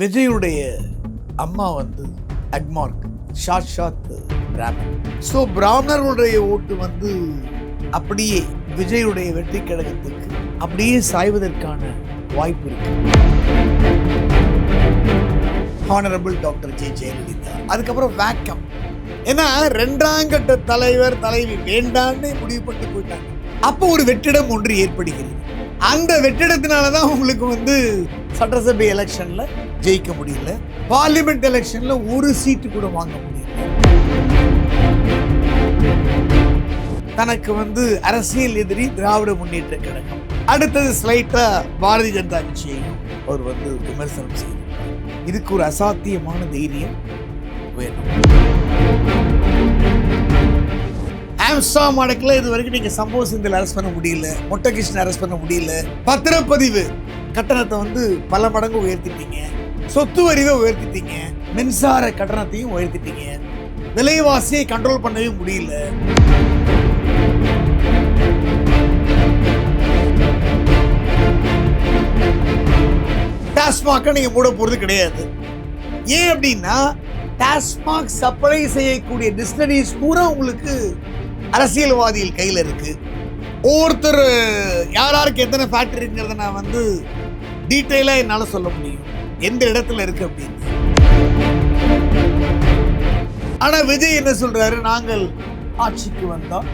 விஜயுடைய அம்மா வந்து அக்மார்க் சாட்சாத் பிராமன் ஸோ பிராமணர்களுடைய ஓட்டு வந்து அப்படியே விஜயுடைய வெற்றி கழகத்துக்கு அப்படியே சாய்வதற்கான வாய்ப்பு இருக்கு. Honourable doctor J Jayalalithaa. அதுக்கப்புறம் வேக்கம். ஏன்னா ரெண்டாம் கட்ட தலைவர் தலைவி வேண்டான்னு முடிவு பண்ணி போயிட்டாங்க. அப்போ ஒரு வெற்றிடம் ஒன்று ஏற்படுகிறது. அந்த வெற்றிடத்தினால தான் உங்களுக்கு வந்து சட்டசபை எலெக்ஷனில் ஜெயிக்க முடியல. பார்லிமெண்ட் எலெக்ஷன்ல ஒரு சீட்டு கூட வாங்க முடியல. தனக்கு வந்து அரசியல் எதிரி திராவிட முன்னேற்ற கழகம். அடுத்தது ஸ்லைட்டா பாரதிய ஜனதா கட்சியையும் அவர் வந்து விமர்சனம் செய்தார் இதுக்கு ஒரு அசாத்தியமான தைரியம் வேணும். ஆம்ஸ்டாம் வழக்கில் இது வரைக்கும் நீங்கள் சம்பவ சிந்தில் அரெஸ்ட் பண்ண முடியல. மொட்டகிருஷ்ணன் அரெஸ்ட் பண்ண முடியல. பத்திரப்பதிவு கட்டணத்தை வந்து பல மடங்கு உயர்த்திட்டீங்க. சொத்து வரிவை உயர்த்திட்டீங்க. மின்சார கட்டணத்தையும் உயர்த்திட்டீங்க. விலைவாசியை கண்ட்ரோல் பண்ணவே முடியல. டாஸ்மாக நீங்க மூட போறது கிடையாது. ஏன் அப்படின்னா டாஸ்மாக் சப்ளை செய்யக்கூடிய டிஸ்டரிஸ் பூரா உங்களுக்கு அரசியல்வாதிகள் கையில் இருக்கு. ஒவ்வொருத்தர் யார் யாருக்கு எத்தனை ஃபேக்டரிங்கிறத நான் வந்து டீட்டெயிலாக என்னால் சொல்ல முடியும். எந்த இடத்துல இருக்கு அப்படின்னு. ஆனா விஜய் என்ன சொல்றாரு? நாங்கள் ஆட்சிக்கு வந்தால்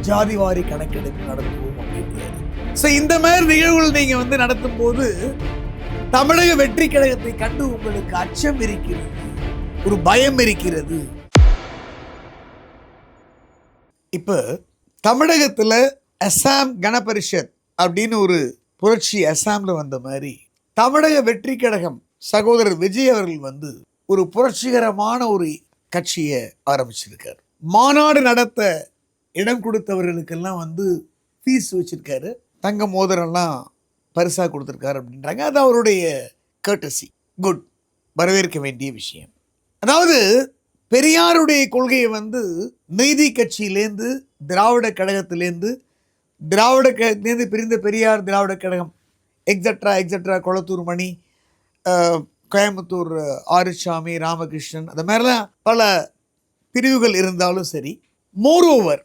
ஜாதிவாரி கணக்கெடுப்பு நடத்துவோம் அப்படின்றாரு ஸோ இந்த மாதிரி நிகழ்வுகள் நீங்க வந்து நடத்தும் போது தமிழக வெற்றி கழகத்தை கண்டு உங்களுக்கு அச்சம் இருக்கிறது ஒரு பயம் இருக்கிறது. இப்ப தமிழகத்துல அசாம் கணபரிஷத் அப்படின்னு ஒரு புரட்சி அசாம்ல வந்த மாதிரி தமிழக வெற்றி கழகம் சகோதரர் விஜய் அவர்கள் வந்து ஒரு புரட்சிகரமான ஒரு கட்சியை ஆரம்பிச்சிருக்கார். மாநாடு நடத்த இடம் கொடுத்தவர்களுக்கெல்லாம் வந்து ஃபீஸ் வச்சுருக்காரு. தங்க மோதிரம்லாம் பரிசாக கொடுத்துருக்காரு அப்படின்றாங்க. அது அவருடைய கேட்டசி குட் வரவேற்க வேண்டிய விஷயம். அதாவது பெரியாருடைய கொள்கையை வந்து நீதி கட்சியிலேருந்து திராவிட கழகத்திலேருந்து திராவிட கழகத்திலேருந்து பிரிந்த பெரியார் திராவிட கழகம் எக்ஸட்ரா எக்ஸட்ரா கொளத்தூர் மணி கோயம்புத்தூர் ஆரிசாமி ராமகிருஷ்ணன் அந்த மாதிரிலாம் பல பிரிவுகள் இருந்தாலும் சரி மோரோவர்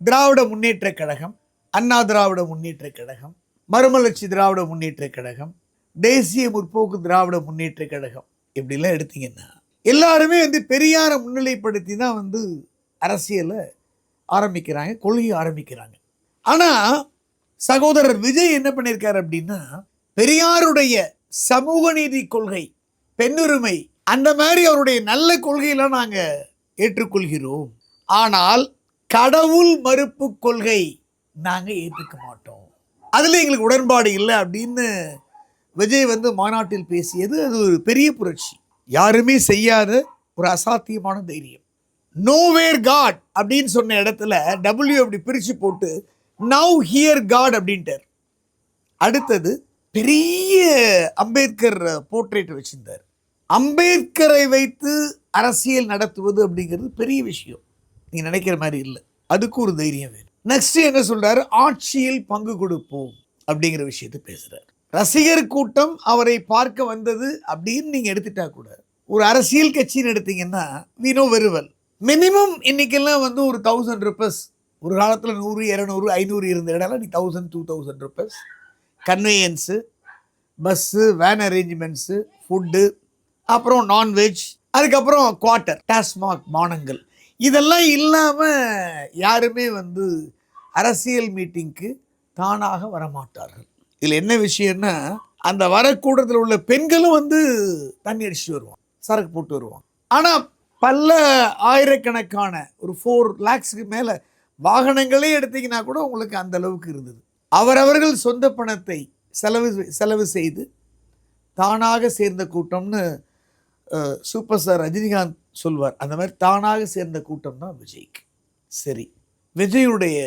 திராவிட முன்னேற்ற கழகம் அண்ணா திராவிட முன்னேற்ற கழகம் மறுமலர்ச்சி திராவிட முன்னேற்ற கழகம் தேசிய முற்போக்கு திராவிட முன்னேற்ற கழகம் இப்படிலாம் எடுத்தீங்கன்னா எல்லாருமே வந்து பெரியாரை முன்னிலைப்படுத்தி தான் வந்து அரசியலை ஆரம்பிக்கிறாங்க கொள்கையை ஆரம்பிக்கிறாங்க. ஆனால் சகோதரர் விஜய் என்ன பண்ணியிருக்கார் அப்படின்னா பெரியாருடைய சமூக நீதி கொள்கை பெண்ணுரிமை அந்த மாதிரி அவருடைய நல்ல கொள்கையெல்லாம் நாங்கள் ஏற்றுக்கொள்கிறோம். ஆனால் கடவுள் மறுப்பு கொள்கை நாங்கள் ஏற்றுக்க மாட்டோம். அதில் எங்களுக்கு உடன்பாடு இல்லை அப்படின்னு விஜய் வந்து மாநாட்டில் பேசியது அது ஒரு பெரிய புரட்சி. யாருமே செய்யாத ஒரு அசாத்தியமான தைரியம். நோவேர் காட் அப்படின்னு சொன்ன இடத்துல டபிள்யூ அப்படி பிரித்து போட்டு நவ் ஹியர் காட் அப்படின்ட்டார். அடுத்தது பெரிய அம்பேத்கர் போர்ட்ரேட் வச்சிருந்தார். அம்பேத்கரை வைத்து அரசியல் நடத்துவது அப்படிங்கிறது பெரிய விஷயம். நீங்க நினைக்கிற மாதிரி இல்லை. அதுக்கு ஒரு தைரியம் வேணும். நெக்ஸ்ட் என்ன சொல்றாரு? ஆட்சியில் பங்கு கொடுப்போம் அப்படிங்கிற விஷயத்தை பேசுறாரு. ரசிகர் கூட்டம் அவரை பார்க்க வந்தது அப்படின்னு நீங்க எடுத்துட்டா கூட ஒரு அரசியல் கட்சின்னு எடுத்தீங்கன்னா வினோ வெறுவல். மினிமம் இன்னைக்கெல்லாம் வந்து ஒரு தௌசண்ட் ருபீஸ் ஒரு காலத்தில் நூறு இரநூறு ஐநூறு இருந்த இடம்லாம் நீ thousand two thousand rupees convenience bus van arrangements food அப்புறம் நான்வெஜ் அதுக்கப்புறம் குவார்ட்டர் டாஸ்மாக் மானங்கள். இதெல்லாம் இல்லாமல் யாருமே வந்து அரசியல் மீட்டிங்க்கு தானாக வரமாட்டார்கள். இதில் என்ன விஷயம்னா அந்த வரக்கூடத்தில் உள்ள பெண்களும் வந்து தண்ணி அடிச்சுட்டு வருவாங்க சரக்கு போட்டு வருவாங்க. ஆனால் பல ஆயிரக்கணக்கான ஒரு ஃபோர் லேக்ஸுக்கு மேலே வாகனங்களே எடுத்தீங்கன்னா கூட உங்களுக்கு அந்த அளவுக்கு இருந்தது. அவரவர்கள் சொந்த பணத்தை செலவு செலவு செய்து தானாக சேர்ந்த கூட்டம்னு சூப்பர் ஸ்டார் ரஜினிகாந்த் சொல்வார். அந்த மாதிரி தானாக சேர்ந்த கூட்டம் தான் விஜய்க்கு. சரி. விஜயுடைய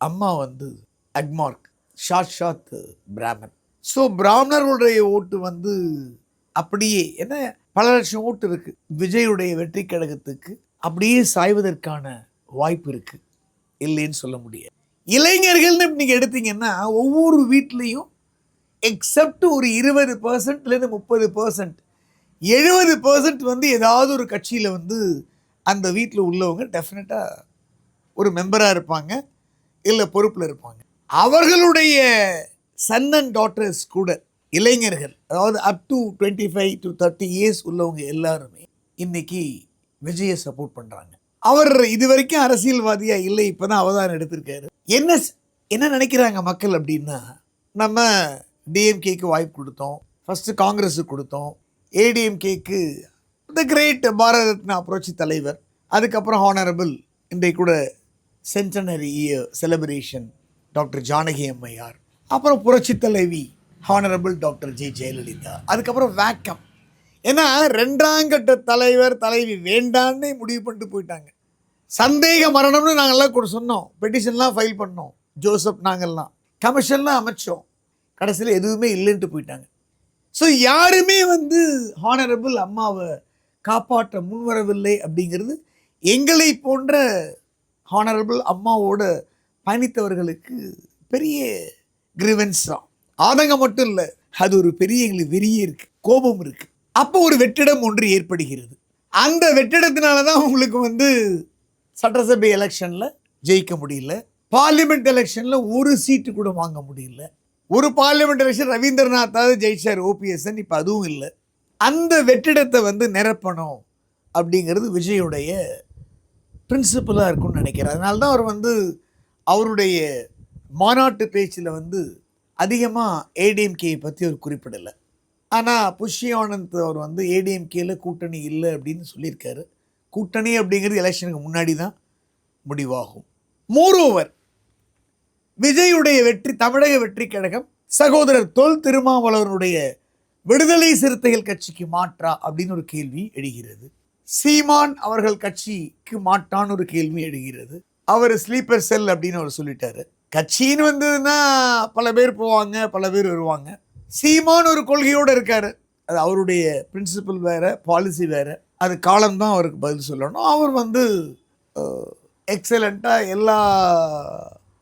அம்மா வந்து அக்மார்க் ஷாத் பிராமன். ஸோ பிராமணர்களுடைய ஓட்டு வந்து அப்படியே என்ன பல லட்சம் ஓட்டு இருக்கு. விஜயுடைய வெற்றி கழகத்துக்கு அப்படியே சாய்வதற்கான வாய்ப்பு இருக்கு. இல்லைன்னு சொல்ல முடியாது. இளைஞர்கள்னு நீங்கள் எடுத்தீங்கன்னா ஒவ்வொரு வீட்லேயும் எக்ஸப்ட் ஒரு இருபது பர்சன்ட்லேருந்து முப்பது பர்சன்ட் எழுபது பர்சன்ட் வந்து ஏதாவது ஒரு கட்சியில் வந்து அந்த வீட்டில் உள்ளவங்க டெஃபினட்டாக ஒரு மெம்பராக இருப்பாங்க இல்லை பொறுப்பில் இருப்பாங்க. அவர்களுடைய சன் அண்ட் டாட்டர்ஸ் கூட இளைஞர்கள் அதாவது up to twenty five to thirty years உள்ளவங்க எல்லாருமே இன்றைக்கி விஜயை சப்போர்ட் பண்ணுறாங்க அவர் இது வரைக்கும் அரசியல்வாதியாக இல்லை இப்போ தான் அவதாரம் எடுத்திருக்காரு. என்ன என்ன நினைக்கிறாங்க மக்கள் அப்படின்னா நம்ம டிஎம்கேக்கு வாய்ப்பு கொடுத்தோம் ஃபஸ்ட்டு காங்கிரஸுக்கு கொடுத்தோம் ஏடிஎம்கேக்கு த கிரேட் பாரத ரத்னா புரட்சி தலைவர் அதுக்கப்புறம் ஹானரபிள் இன்றைக்கு கூட centenary year celebration doctor Janaki அம்மையார் அப்புறம் புரட்சி தலைவி ஹானரபிள் டாக்டர் ஜே ஜெயலலிதா அதுக்கப்புறம் வேக்கம் ஏன்னா ரெண்டாம் கட்ட தலைவர் தலைவி வேண்டான்னு முடிவு பண்ணிட்டு போயிட்டாங்க. சந்தேக மரணம்னு நாங்கள்லாம் கூட சொன்னோம். பெட்டிஷன்லாம் ஃபைல் பண்ணோம். ஜோசப் நாங்கள்லாம் கமிஷன்லாம் அமைச்சோம். கடைசியில் எதுவுமே இல்லைன்ட்டு போயிட்டாங்க. ஸோ யாருமே வந்து ஹானரபிள் அம்மாவை காப்பாற்ற முன்வரவில்லை அப்படிங்கிறது எங்களை போன்ற ஹானரபிள் அம்மாவோட பயணித்தவர்களுக்கு பெரிய கிரிவன்ஸ் தான். ஆதங்கம் மட்டும் இல்லை அது ஒரு பெரிய எங்களுக்கு வெறியே இருக்குது கோபம் இருக்குது அப்போ ஒரு வெற்றிடம் ஒன்று ஏற்படுகிறது. அந்த வெற்றிடத்தினால தான் உங்களுக்கு வந்து சட்டசபை எலெக்ஷனில் ஜெயிக்க முடியல. பார்லிமெண்ட் எலெக்ஷனில் ஒரு சீட்டு கூட வாங்க முடியல. ஒரு பார்லிமெண்ட் எலெக்ஷன் ரவீந்திரநாத்தாவது ஜெயிச்சார் ஓபிஎஸ்என் இப்போ அதுவும் இல்லை. அந்த வெற்றிடத்தை வந்து நிரப்பணும் அப்படிங்கிறது விஜயுடைய பிரின்சிபலாக இருக்கும்னு நினைக்கிறேன். அதனால தான் அவர் வந்து அவருடைய மாநாட்டு பேச்சில் வந்து அதிகமாக ஏடிஎம்கேயை பற்றி அவர் குறிப்பிடலை. ஆனால் புஷ்ய ஆனந்த் அவர் வந்து ஏடிஎம்கேயில் கூட்டணி இல்லை அப்படின்னு சொல்லியிருக்காரு. கூட்டணி அப்படிங்கிறது எலெக்ஷனுக்கு முன்னாடி தான் முடிவாகும். மோரோவர் விஜயுடைய வெற்றி தமிழக வெற்றி கழகம் சகோதரர் தொல் திருமாவளவனுடைய விடுதலை சிறுத்தைகள் கட்சிக்கு மாற்றா அப்படின்னு ஒரு கேள்வி எழுகிறது. சீமான் அவர்கள் கட்சிக்கு மாட்டான்னு ஒரு கேள்வி எழுகிறது. அவர் ஸ்லீப்பர் செல் அப்படின்னு அவர் சொல்லிட்டாரு. கட்சின்னு வந்ததுன்னா பல பேர் போவாங்க பல பேர் வருவாங்க. சீமான் ஒரு கொள்கையோடு இருக்காரு. அது அவருடைய பிரின்சிபல் வேற பாலிசி வேற. அது காலம்தான் அவருக்கு பதில் சொல்லணும். அவர் வந்து எக்ஸலண்ட்டாக எல்லா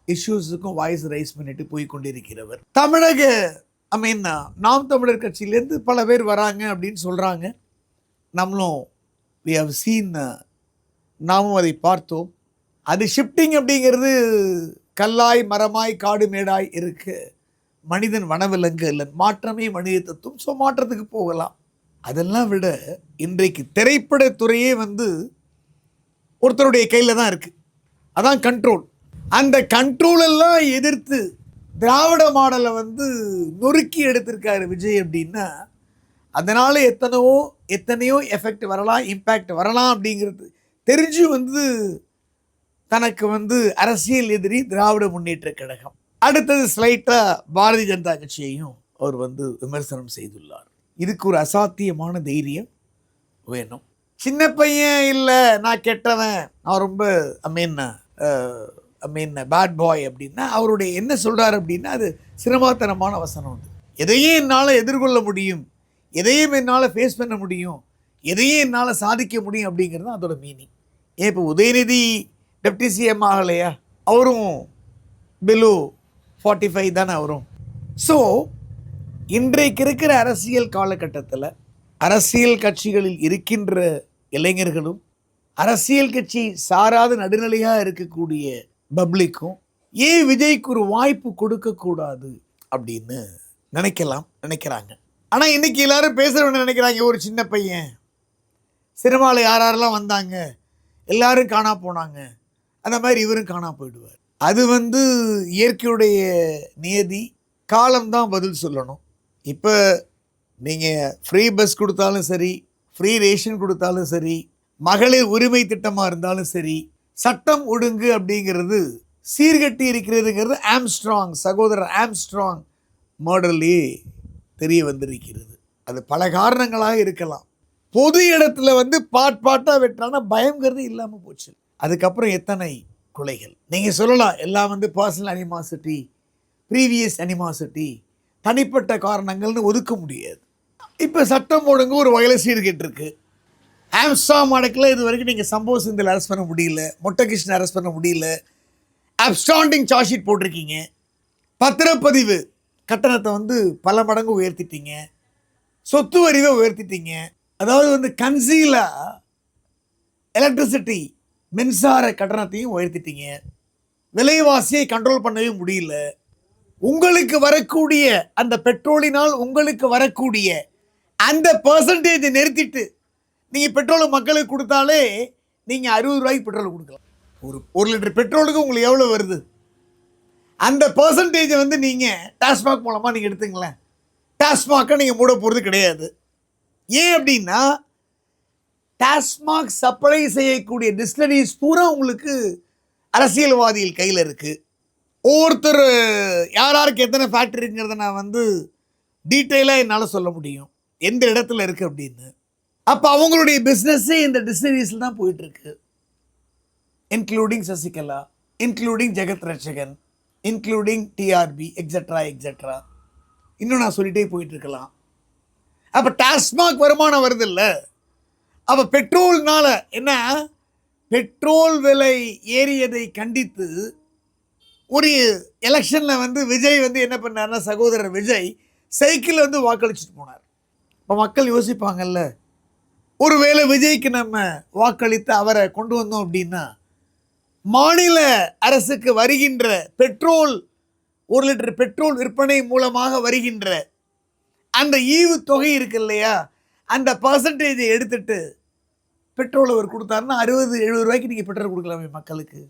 இஷ்யூஸுக்கும் வாய்ஸ் ரைஸ் பண்ணிட்டு போய் கொண்டிருக்கிறவர் தமிழக ஐ மீன் நாம் தமிழர் கட்சியிலேருந்து பல பேர் வராங்க அப்படின்னு சொல்கிறாங்க நம்மளும் வி ஹவ் சீன் நாமும் அதை பார்த்தோம். அது ஷிஃப்டிங் அப்படிங்கிறது கல்லாய் மரமாய் காடு மேடாய் இருக்கு. மனிதன் வனவிலங்கு இல்லை மாற்றமே மனித தத்துவம் ஸோ மாற்றத்துக்கு போகலாம். அதெல்லாம் விட இன்றைக்கு திரைப்படத்துறையே வந்து ஒருத்தருடைய கையில் தான் இருக்குது அதான் கண்ட்ரோல் அந்த கண்ட்ரோலெல்லாம் எதிர்த்து திராவிட மாடலை வந்து நொறுக்கி எடுத்திருக்காரு விஜய் அப்படின்னா அதனால் எத்தனையோ எத்தனையோ எஃபெக்ட் வரலாம் இம்பேக்ட் வரலாம் அப்படிங்கிறது தெரிஞ்சு வந்து தனக்கு வந்து அரசியல் எதிரி திராவிட முன்னேற்ற கழகம். அடுத்தது ஸ்லைட்டாக பாரதிய ஜனதா கட்சியையும் அவர் வந்து விமர்சனம் செய்துள்ளார். இதுக்கு ஒரு அசாத்தியமான தைரியம் வேணும். சின்ன பையன் இல்லை நான் கெட்டவன். நான் ரொம்ப ஐ மீன் ஐ மீன் பேட் பாய் அப்படின்னா அவருடைய என்ன சொல்கிறார் அப்படின்னா அது சிரமாத்தனமான வசனம் அது. எதையும் என்னால் எதிர்கொள்ள முடியும். எதையும் என்னால் ஃபேஸ் பண்ண முடியும். எதையும் என்னால் சாதிக்க முடியும் அப்படிங்கிறது தான் அதோட மீனிங் ஏன் இப்போ உதயநிதி டெப்டி சிஎம் ஆகலையா? அவரும் பிலோ ஃபார்ட்டி ஃபைவ் தானே அவரும். ஸோ இன்றைக்கு இருக்கிற அரசியல் காலகட்டத்தில் அரசியல் கட்சிகளில் இருக்கின்ற இளைஞர்களும் அரசியல் கட்சி சாராத நடுநிலையாக இருக்கக்கூடிய பப்ளிக்கும் ஏன் விஜய்க்கு ஒரு வாய்ப்பு கொடுக்கக்கூடாது அப்படின்னு நினைக்கலாம் நினைக்கிறாங்க. ஆனால் இன்னைக்கு எல்லாரும் பேசுகிறவங்க நினைக்கிறாங்க ஒரு சின்ன பையன். சினிமாவில் யார் யாரெல்லாம் வந்தாங்க? எல்லாரும் காணா போனாங்க. அந்த மாதிரி இவரும் காணா போயிடுவார். அது வந்து இயற்கையுடைய நியதி. காலம்தான் பதில் சொல்லணும். இப்போ நீங்கள் ஃப்ரீ பஸ் கொடுத்தாலும் சரி ஃப்ரீ ரேஷன் கொடுத்தாலும் சரி மகளிர் உரிமை திட்டமாக இருந்தாலும் சரி சட்டம் ஒழுங்கு அப்படிங்கிறது சீர்கட்டி இருக்கிறதுங்கிறது ஆம்ஸ்ட்ராங் சகோதரர் ஆம்ஸ்ட்ராங் மாடல்லே தெரிய வந்திருக்கிறது. அது பல காரணங்களாக இருக்கலாம். பொது இடத்துல வந்து பாட் பாட்டாக வெட்டானா பயங்கிறது இல்லாமல் போச்சு. அதுக்கப்புறம் எத்தனை கொலைகள்? நீங்கள் சொல்லலாம். எல்லாம் வந்து பர்சனல் அனிமாசிட்டி ப்ரீவியஸ் அனிமாசிட்டி தனிப்பட்ட காரணங்கள்னு ஒதுக்க முடியாது. இப்போ சட்டம் ஒழுங்கு ஒரு வகையில் சீர்கிட்டு இருக்கு ஆம்ஸ்டாம் அடக்கில் இது வரைக்கும் நீங்கள் சம்பவ சிந்தில் அரெஸ்ட் பண்ண முடியல. மொட்டகிருஷ்ணன் அரெஸ்ட் பண்ண முடியல. அப்ஸ்டாண்டிங் சார்ஜ் ஷீட் போட்டிருக்கீங்க. பத்திரப்பதிவு கட்டணத்தை வந்து பல மடங்கு உயர்த்திட்டீங்க. சொத்து வரிவை உயர்த்திட்டீங்க. அதாவது வந்து கன்சீலாக எலக்ட்ரிசிட்டி மின்சார கட்டணத்தையும் உயர்த்திட்டீங்க. விலைவாசியை கண்ட்ரோல் பண்ணவே முடியல. உங்களுக்கு வரக்கூடிய அந்த பெட்ரோலினால் உங்களுக்கு வரக்கூடிய அந்த பர்சன்டேஜை நிறுத்திட்டு நீங்கள் பெட்ரோல் மக்களுக்கு கொடுத்தாலே நீங்கள் அறுபது ரூபாய்க்கு பெட்ரோல் கொடுக்கலாம். ஒரு ஒரு லிட்டர் பெட்ரோலுக்கு உங்களுக்கு எவ்வளோ வருது? அந்த பர்சன்டேஜை வந்து நீங்கள் டாஸ்மாக் மூலமாக நீங்கள் எடுத்துங்களேன். டாஸ்மாக்கை நீங்கள் மூட போகிறது கிடையாது. ஏன் அப்படின்னா டாஸ்மாக் சப்ளை செய்யக்கூடிய டிஸ்டிலரிஸ் பூரா உங்களுக்கு அரசியல்வாதிகள் கையில் இருக்குது ஒவ்வொருத்தர் யார் யாருக்கு எத்தனை ஃபேக்ட்ரிங்கிறத நான் வந்து டீட்டெயிலாக என்னால் சொல்ல முடியும். எந்த இடத்துல இருக்குது அப்படின்னு. அப்போ அவங்களுடைய பிஸ்னஸ்ஸே இந்த டிஸ்டிலரிஸில் தான் போயிட்டுருக்கு. Including Sasikala including Jagath Ratchagan including TRB extra extra இன்னும் நான் சொல்லிட்டே போயிட்டுருக்கலாம். அப்போ டாஸ்மாக் வருமானம் வருது இல்லை அப்போ பெட்ரோல்னால என்ன? பெட்ரோல் விலை ஏறியதை கண்டித்து ஒரு எலெக்ஷனில் வந்து விஜய் வந்து என்ன பண்ணார்னா சகோதரர் விஜய் சைக்கிள் வந்து வாக்களிச்சுட்டு போனார். இப்போ மக்கள் யோசிப்பாங்கல்ல ஒருவேளை விஜய்க்கு நம்ம வாக்களித்து அவரை கொண்டு வந்தோம் அப்படின்னா மாநில அரசுக்கு வருகின்ற பெட்ரோல் ஒரு லிட்டர் பெட்ரோல் விற்பனை மூலமாக வருகின்ற அந்த ஈவு தொகை இருக்கு இல்லையா அந்த பர்சன்டேஜை எடுத்துட்டு பெட்ரோல் அவர் கொடுத்தாருன்னா அறுபது எழுபது ரூபாய்க்கு நீங்கள் பெட்ரோல் கொடுக்கலாமே மக்களுக்கு.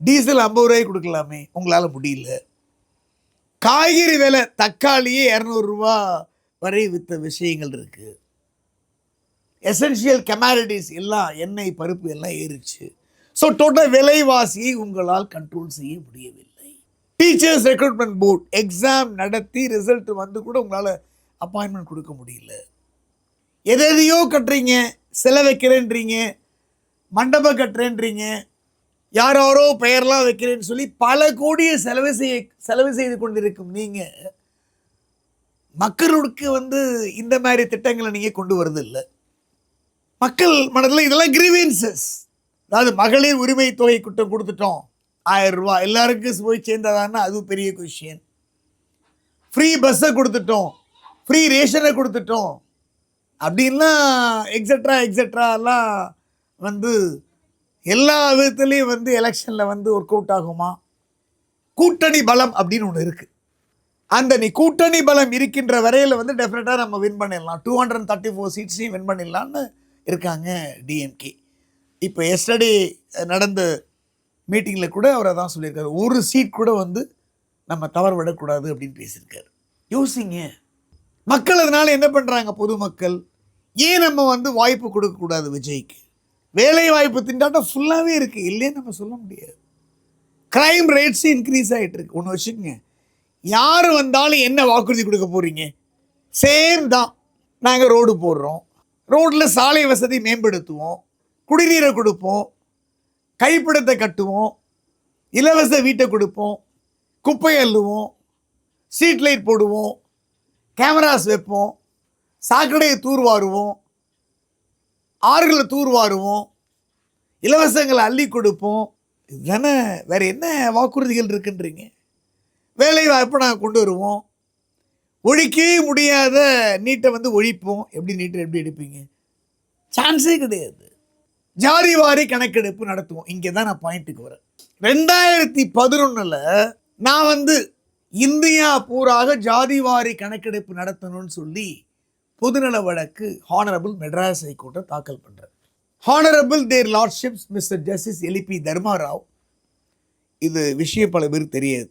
டீசல் ஐம்பது ரூபாய்க்கு கொடுக்கலாமே. உங்களால் முடியல. காய்கறி விலை தக்காளியே இரநூறுவா வரை விற்ற விஷயங்கள் இருக்குது எசென்ஷியல் கெமாரிட்டிஸ் எல்லாம் எண்ணெய் பருப்பு எல்லாம் ஏறிச்சு ஸோ டோட்டல் விலைவாசியை உங்களால் கண்ட்ரோல் செய்ய முடியவில்லை. டீச்சர்ஸ் ரெக்ரூட்மெண்ட் போர்ட் எக்ஸாம் நடத்தி ரிசல்ட் வந்து கூட உங்களால் அப்பாயின்மெண்ட் கொடுக்க முடியல. எதையோ கட்டுறீங்க செலவைக்கிறேன்றீங்க மண்டபம் கட்டுறேன்றீங்க யார் யாரோ பெயர்லாம் வைக்கிறேன்னு சொல்லி பல கோடியை செலவு செய்ய செலவு செய்து கொண்டிருக்கும் நீங்கள் மக்களுக்கு வந்து இந்த மாதிரி திட்டங்களை நீங்கள் கொண்டு வரது இல்லை மக்கள் மனதில் இதெல்லாம் கிரீவியன்சஸ் அதாவது மகளிர் உரிமை தொகை குற்றம் கொடுத்துட்டோம். ஆயிரம் ரூபா. எல்லாருக்கும் போய் சேர்ந்ததான்னா அது பெரிய கொஷின் ஃப்ரீ பஸ்ஸை கொடுத்துட்டோம். ஃப்ரீ ரேஷனை கொடுத்துட்டோம். அப்படின்லாம் எக்ஸட்ரா எக்ஸட்ராலாம் வந்து எல்லா விதத்துலேயும் வந்து எலெக்ஷனில் வந்து ஒர்க் அவுட் ஆகுமா? கூட்டணி பலம் அப்படின்னு ஒன்று இருக்குது அந்த நீ கூட்டணி பலம் இருக்கின்ற வரையில் வந்து டெஃபினட்டாக நம்ம வின் பண்ணிடலாம். டூ ஹண்ட்ரட் தேர்ட்டி ஃபோர் சீட்ஸையும் வின் பண்ணிடலான்னு இருக்காங்க டிஎம்கே இப்போ எஸ்டர்டே நடந்த மீட்டிங்கில் கூட அவர் அதான் சொல்லியிருக்காரு. ஒரு சீட் கூட வந்து நம்ம தவறு விடக்கூடாது அப்படின்னு பேசியிருக்காரு. யோசிங்க. மக்கள் அதனால் என்ன பண்ணுறாங்க பொதுமக்கள். ஏன் நம்ம வந்து வாய்ப்பு கொடுக்கக்கூடாது விஜய்க்கு? வேலை வாய்ப்பு திண்டாட்டம் ஃபுல்லாகவே இருக்குது இல்லைன்னு நம்ம சொல்ல முடியாது. க்ரைம் ரேட்ஸும் இன்க்ரீஸ் ஆகிட்டு இருக்கு ஒன்று வச்சுக்கோங்க. யார் வந்தாலும் என்ன வாக்குறுதி கொடுக்க போகிறீங்க சேம் தான் நாங்கள் ரோடு போடுறோம். ரோட்டில் சாலை வசதி மேம்படுத்துவோம். குடிநீரை கொடுப்போம். கைப்பிடத்தை கட்டுவோம். இலவச வீட்டை கொடுப்போம். குப்பை அள்ளுவோம். ஸ்ட்ரீட் லைட் போடுவோம். கேமராஸ் வைப்போம். சாக்கடையை தூர்வாருவோம். ஆறுகளை தூர்வாருவோம் இலவசங்களை அள்ளி கொடுப்போம். இதுதானே வேறு என்ன வாக்குறுதிகள் இருக்குன்றீங்க? வேலை வாய்ப்பை நாங்கள் கொண்டு வருவோம். ஒழிக்கவே முடியாத நீட்டை வந்து ஒழிப்போம். எப்படி நீட்டை எப்படி எடுப்பீங்க? சான்ஸே கிடையாது. ஜாரி வாரி கணக்கெடுப்பு நடத்துவோம். இங்கே தான் நான் பாயிண்ட்டுக்கு வரேன். ரெண்டாயிரத்தி பதினொன்றில் நான் வந்து இந்தியா பூராக ஜாதி வாரி கணக்கெடுப்பு நடத்தணும்னு சொல்லி பொதுநல வழக்கு ஹானரபிள் மெட்ராஸ் ஹைகோர்ட்டை தாக்கல் பண்ணுறேன் honourable their lordships mister justice Elipe Dharmarao இது விஷயம் பல பேர் தெரியாது.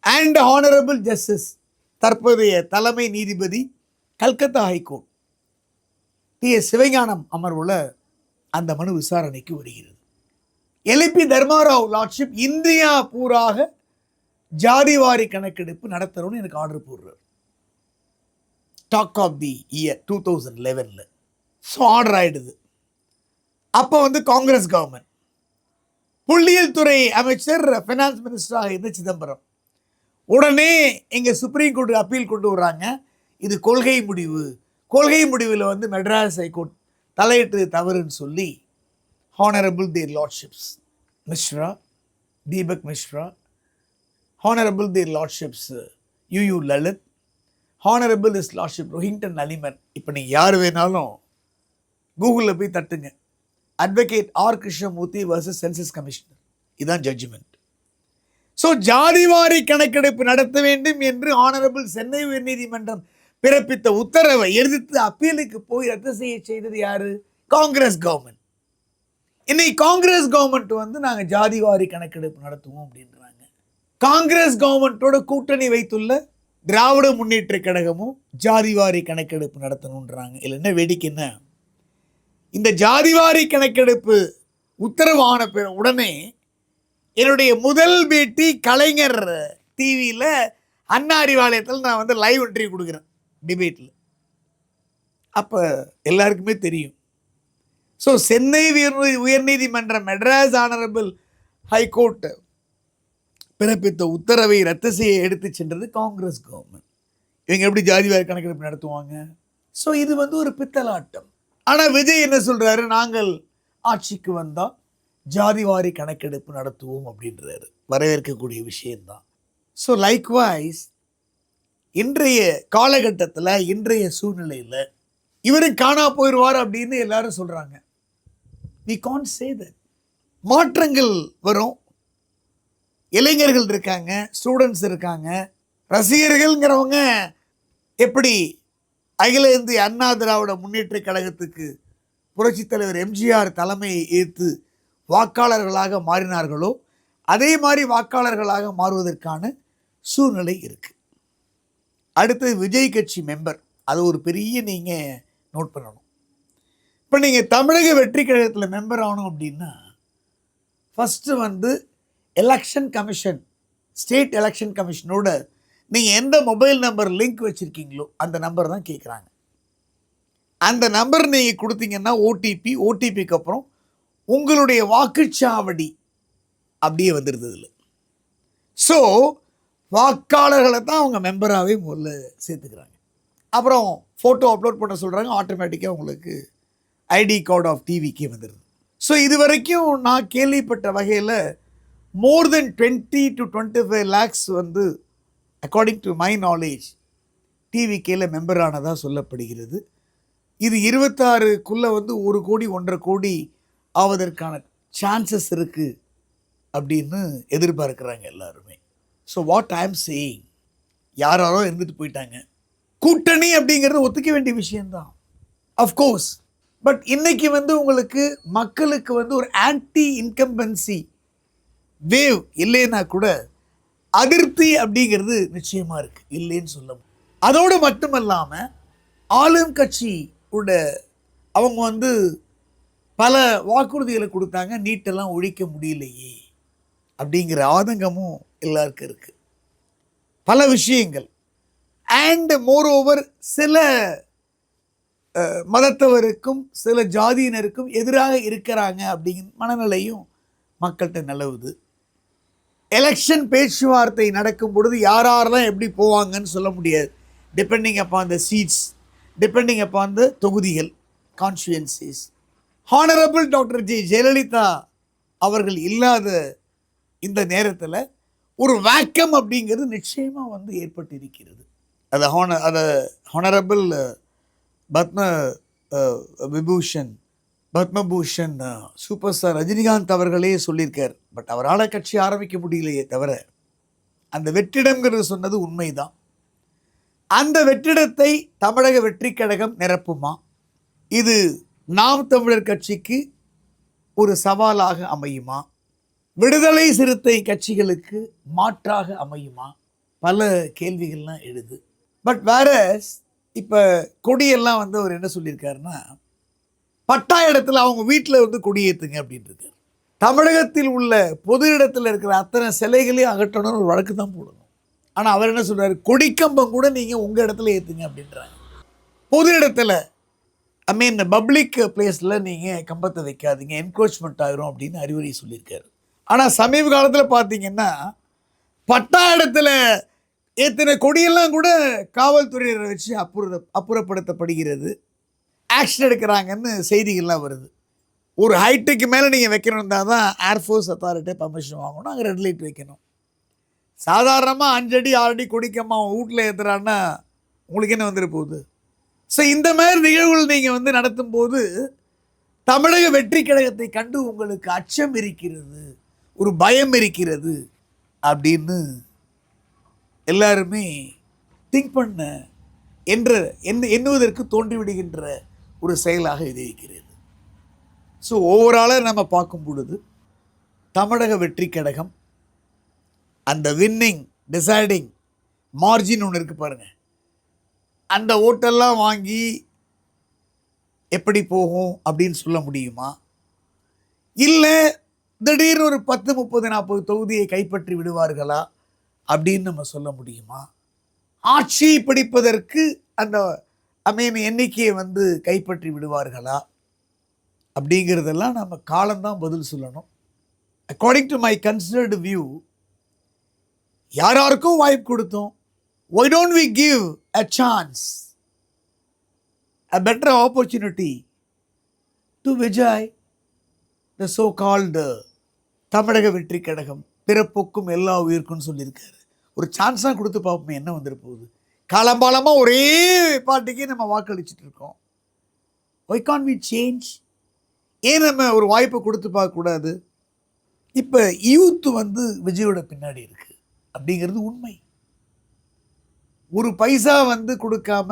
அண்ட் ஹானரபிள் ஜஸ்டிஸ் தற்போதைய தலைமை நீதிபதி Calcutta high court T. S. Sivagnanam அமர்வுல அந்த மனு விசாரணைக்கு வருகிறது. எலிபி தர்மாராவ் லார்ட்ஷிப் இந்தியா பூராக ஜாதிவாரி கணக்கெடுப்பு நடத்தணும்னு எனக்கு ஆர்டர் போடுறார். Talk of the year two thousand லெவனில் ஸோ ஆர்டர் ஆகிடுது அப்போ வந்து காங்கிரஸ் கவர்மெண்ட் புள்ளியியல் துறை அமைச்சர் ஃபினான்ஸ் மினிஸ்டராக இருந்த சிதம்பரம். உடனே எங்கள் சுப்ரீம் கோர்ட்டு அப்பீல் கொண்டு வர்றாங்க. இது கொள்கை முடிவு. கொள்கை முடிவில் வந்து மெட்ராஸ் ஹைகோர்ட் தலையிட்டு தவறுன்னு சொல்லி honourable their lordships Misra Deepak Misra honourable their lordships U U Lalit honourable his lordship Rohinton Nariman இப்போ நீங்கள் யார் வேணாலும் கூகுளில் போய் தட்டுங்க. Advocate R Krishnamurthy versus census commissioner இதுதான் ஜட்ஜ்மெண்ட் ஸோ ஜாதிவாரி கணக்கெடுப்பு நடத்த வேண்டும் என்று ஆனரபிள் சென்னை உயர்நீதிமன்றம் பிறப்பித்த உத்தரவை எதிர்த்து அப்பீலுக்கு போய் ரத்து செய்ய செய்தது யாரு? காங்கிரஸ் கவர்மெண்ட் இன்னைக்கு காங்கிரஸ் கவர்மெண்ட் வந்து நாங்கள் ஜாதிவாரி கணக்கெடுப்பு நடத்துவோம் அப்படின்றாங்க. காங்கிரஸ் கவர்மெண்ட்டோட கூட்டணி வைத்துள்ள திராவிட முன்னேற்ற கழகமும் ஜாதிவாரி கணக்கெடுப்பு நடத்தணுன்றாங்க. இல்லை என்ன இந்த ஜாதிவாரி கணக்கெடுப்பு உத்தரவான பிற உடனே என்னுடைய முதல் பேட்டி கலைஞர் டிவியில் அண்ணா அறிவாலயத்தில் நான் வந்து லைவ் இன்டர்வியூ கொடுக்குறேன் டிபேட்டில் அப்போ எல்லாருக்குமே தெரியும். ஸோ சென்னை உயர் உயர்நீதிமன்ற மெட்ராஸ் ஆனரபிள் ஹைகோர்ட்டு பிறப்பித்த உத்தரவை ரத்து செய்ய எடுத்து சென்றது காங்கிரஸ் கவர்மெண்ட் இவங்க எப்படி ஜாதிவாரி கணக்கெடுப்பு நடத்துவாங்க? ஸோ இது வந்து ஒரு பித்தலாட்டம். ஆனால் விஜய் என்ன சொல்கிறாரு நாங்கள் ஆட்சிக்கு வந்தால் ஜாதிவாரி கணக்கெடுப்பு நடத்துவோம் அப்படின்றாரு. வரவேற்கக்கூடிய விஷயந்தான் ஸோ லைக்வைஸ் இன்றைய காலகட்டத்தில் இன்றைய சூழ்நிலையில் இவரும் காணா போயிடுவார் அப்படின்னு எல்லாரும் சொல்கிறாங்க வி கான் சே தட் மாற்றங்கள் வரும். இளைஞர்கள் இருக்காங்க ஸ்டூடெண்ட்ஸ் இருக்காங்க. ரசிகர்கள்ங்கிறவங்க எப்படி அகில இந்திய அண்ணா திராவிட முன்னேற்ற கழகத்துக்கு புரட்சித் தலைவர் எம்ஜிஆர் தலைமையை ஏற்று வாக்காளர்களாக மாறினார்களோ அதே மாதிரி வாக்காளர்களாக மாறுவதற்கான சூழ்நிலை இருக்குது அடுத்து விஜய் கட்சி மெம்பர் அது ஒரு பெரிய நீங்கள் நோட் பண்ணணும். இப்போ நீங்கள் தமிழக வெற்றி கழகத்தில் மெம்பர் ஆகணும் அப்படின்னா ஃபஸ்ட்டு வந்து எலெக்ஷன் கமிஷன் ஸ்டேட் எலெக்ஷன் கமிஷனோட நீங்கள் எந்த மொபைல் நம்பர் லிங்க் வச்சுருக்கீங்களோ அந்த நம்பர் தான் கேட்குறாங்க அந்த நம்பர் நீங்கள் கொடுத்தீங்கன்னா ஓடிபி ஓடிபிக்கு அப்புறம் உங்களுடைய வாக்குச்சாவடி அப்படியே வந்துடுது இதில். ஸோ வாக்காளர்களை தான் அவங்க மெம்பராகவே முதல்ல சேர்த்துக்கிறாங்க. அப்புறம் ஃபோட்டோ அப்லோட் பண்ண சொல்கிறாங்க ஆட்டோமேட்டிக்காக உங்களுக்கு ஐடி கார்டு ஆஃப் டிவிக்கே வந்துடுது ஸோ இது வரைக்கும் நான் கேள்விப்பட்ட வகையில் more than twenty to twenty five lakhs வந்து அக்கார்டிங் டு மை நாலேஜ் டிவிகேல மெம்பர் ஆனதாக சொல்லப்படுகிறது. இது இருபத்தாறுக்குள்ளே வந்து ஒரு கோடி ஒன்றரை கோடி ஆவதற்கான சான்சஸ் இருக்குது அப்படின்னு எதிர்பார்க்குறாங்க எல்லாருமே. ஸோ வாட் ஐ ஆம் சேயிங் யாராரோ இருந்துட்டு போயிட்டாங்க. கூட்டணி அப்படிங்கிறது ஒத்துக்க வேண்டிய விஷயந்தான் அஃப்கோர்ஸ் பட் இன்னைக்கு வந்து உங்களுக்கு மக்களுக்கு வந்து ஒரு ஆன்டி இன்கம்பன்சி வேவ் இல்லைன்னா கூட அதிருப்தி அப்படிங்கிறது நிச்சயமாக இருக்குது இல்லைன்னு சொல்ல அதோடு மட்டுமல்லாமல் ஆளும் கட்சி அவங்க வந்து பல வாக்குறுதிகளை கொடுத்தாங்க நீட்டெல்லாம் ஒழிக்க முடியலையே அப்படிங்கிற ஆதங்கமும் எல்லாருக்கும் இருக்குது பல விஷயங்கள். அண்ட் மோர் ஓவர் சில மதத்தவருக்கும் சில ஜாதியினருக்கும் எதிராக இருக்கிறாங்க அப்படிங்கிற மனநிலையும் மக்கள்கிட்ட நிலவுது. எலெக்ஷன் பேச்சுவார்த்தை நடக்கும் பொழுது யார் யாரெல்லாம் எப்படி போவாங்கன்னு சொல்ல முடியாது. Depending upon the seats depending upon the தொகுதிகள் constituencies honourable doctor J Jayalalithaa அவர்கள் இல்லாத இந்த நேரத்தில் ஒரு வேக்கம் அப்படிங்கிறது நிச்சயமாக வந்து ஏற்பட்டிருக்கிறது. அதை ஹான அதை honourable Padma uh, Vibhushan Padmabhushan super star Rajinikanth அவர்களே சொல்லியிருக்கார். பட் அவரால் கட்சி ஆரம்பிக்க முடியலையே தவிர அந்த வெற்றிடம்ங்கிறது சொன்னது உண்மைதான். அந்த வெற்றிடத்தை தமிழக வெற்றி கழகம் நிரப்புமா? இது நாம் தமிழர் கட்சிக்கு ஒரு சவாலாக அமையுமா? விடுதலை சிறுத்தை கட்சிகளுக்கு மாற்றாக அமையுமா? பல கேள்விகள்லாம் எழுது. பட் வேற இப்போ கொடியெல்லாம் வந்து அவர் என்ன சொல்லியிருக்காருன்னா பட்டா இடத்துல அவங்க வீட்டில் வந்து குடியேற்றுங்க அப்படின்ட்டு தமிழகத்தில் உள்ள பொது இடத்துல இருக்கிற அத்தனை சிலைகளையும் அகற்றணும்னு ஒரு வழக்கு தான் போடணும். ஆனால் அவர் என்ன சொல்கிறார் கொடிக்கம்பம் கூட நீங்கள் உங்கள் இடத்துல ஏற்றுங்க அப்படின்றாங்க. பொது இடத்துல ஐ மீன் பப்ளிக் பிளேஸில் நீங்கள் கம்பத்தை வைக்காதீங்க என்க்ரோச்மெண்ட் ஆகிரும் அப்படின்னு அறிவுரை சொல்லியிருக்காரு. ஆனால் சமீப காலத்தில் பார்த்தீங்கன்னா பட்டா இடத்துல ஏற்றின கொடியெல்லாம் கூட காவல்துறையினரை வச்சு அப்புற அப்புறப்படுத்தப்படுகிறது. ஆக்ஷன் எடுக்கிறாங்கன்னு செய்திகள்லாம் வருது. ஒரு ஹைட்டுக்கு மேலே நீங்கள் வைக்கணும்னா தான் ஏர்ஃபோர்ஸ் அத்தாரிட்டி பர்மிஷன் வாங்கணும். அங்கே ரெட் லைட் வைக்கணும். சாதாரணமாக அஞ்சடி ஆறடி குடிக்கம்மா கொடிக்கம்மா அவன் வீட்டில் ஏற்றுறான்னா உங்களுக்கு என்ன வந்துட போகுது? ஸோ இந்த மாதிரி நிகழ்வுகள் நீங்கள் வந்து நடத்தும் போது தமிழக வெற்றி கழகத்தை கண்டு உங்களுக்கு அச்சம் இருக்கிறது ஒரு பயம் இருக்கிறது அப்படின்னு எல்லாருமே திங்க் பண்ண என்ற என்ன எண்ணுவதற்கு தோன்றிவிடுகின்ற ஒரு செயலாக இது இருக்கிறது ஸோ ஓவராலாக நம்ம பார்க்கும் பொழுது தமிழக வெற்றி கழகம் அந்த வின்னிங் டிசைடிங் மார்ஜின் ஒன்று இருக்குது பாருங்கள் அந்த ஓட்டெல்லாம் வாங்கி எப்படி போகும் அப்படின்னு சொல்ல முடியுமா? இல்லை திடீர்னு ஒரு பத்து முப்பது நாற்பது தொகுதியை கைப்பற்றி விடுவார்களா? அப்படின்னு நம்ம சொல்ல முடியுமா? ஆட்சி பிடிப்பதற்கு அந்த ஐ எண்ணிக்கையை வந்து கைப்பற்றி விடுவார்களா? அப்படிங்கிறதெல்லாம் நம்ம காலம்தான் பதில் சொல்லணும். According to my considered view யார் யாருக்கும் வாய்ப்பு கொடுத்தோம். Why don't we give a chance a better opportunity to Vijay the so called Tamilaga Vettri Kazhagam பிறப்புக்கும் எல்லா உயிருக்கும்னு சொல்லியிருக்காரு. ஒரு சான்ஸாக கொடுத்து பார்ப்போமே என்ன வந்துட போகுது காலம்பாலமாக ஒரே பார்ட்டிக்கே நம்ம வாக்களிச்சுட்டு இருக்கோம் ஒய் கான் வி சேஞ்ச் ஏன் நம்ம ஒரு வாய்ப்பை கொடுத்து பார்க்கக்கூடாது இப்போ யூத் வந்து விஜயோட பின்னாடி இருக்குது அப்படிங்கிறது உண்மை. ஒரு பைசா வந்து கொடுக்காம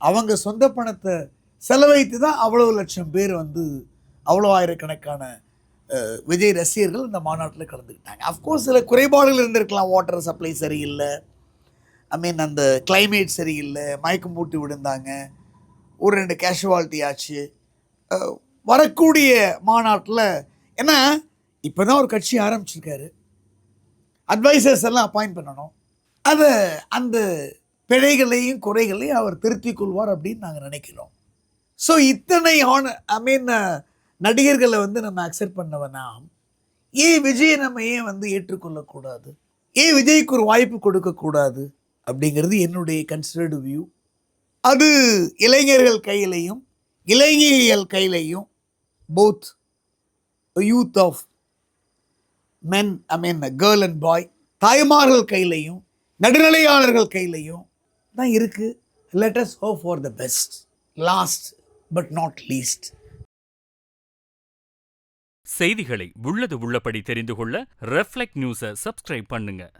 அவங்க சொந்த பணத்தை செலவைத்து தான் அவ்வளவு லட்சம் பேர் வந்து அவ்வளோ ஆயிரக்கணக்கான விஜய் ரசிகர்கள் இந்த மாநாட்டில் கலந்துக்கிட்டாங்க. அஃப்கோர்ஸ் சில குறைபாடுகள் இருந்திருக்கலாம். வாட்டர் சப்ளை சரியில்லை. ஐ மீன் அந்த கிளைமேட் சரியில்லை மயக்கம் போட்டு விழுந்தாங்க. ஒரு ரெண்டு கேஷுவாலிட்டி ஆச்சு. வரக்கூடிய மாநாட்டில் ஏன்னா இப்போ தான் ஒரு கட்சி ஆரம்பிச்சிருக்காரு. அட்வைசர்ஸ் எல்லாம் அப்பாயிண்ட் பண்ணணும். அதை அந்த பிழைகளையும் குறைகளையும் அவர் திருத்திக் கொள்வார் அப்படின்னு நாங்கள் நினைக்கிறோம். ஸோ இத்தனை ஆன ஐ மீன் நடிகர்களை வந்து நம்ம அக்செப்ட் பண்ணவனா ஏன் விஜயை நம்ம ஏன் வந்து ஏற்றுக்கொள்ளக்கூடாது? ஏன் விஜய்க்கு ஒரு வாய்ப்பு கொடுக்கக்கூடாது? அப்படிங்கிறது என்னுடைய கன்சிடர்டு வியூ அது இளைஞர்கள் கையிலையும் இளைஞர்கள் கையிலையும் both youth of men I mean girl and boy தாய்மார்கள் கையிலையும் நடுநிலையாளர்கள் கையிலையும் தான் இருக்குது let's hope for the best last but not least செய்திகளை உள்ளது உள்ளபடி தெரிந்து கொள்ள ரெஃப்ளெக்ட் நியூஸை சப்ஸ்கிரைப் பண்ணுங்கள்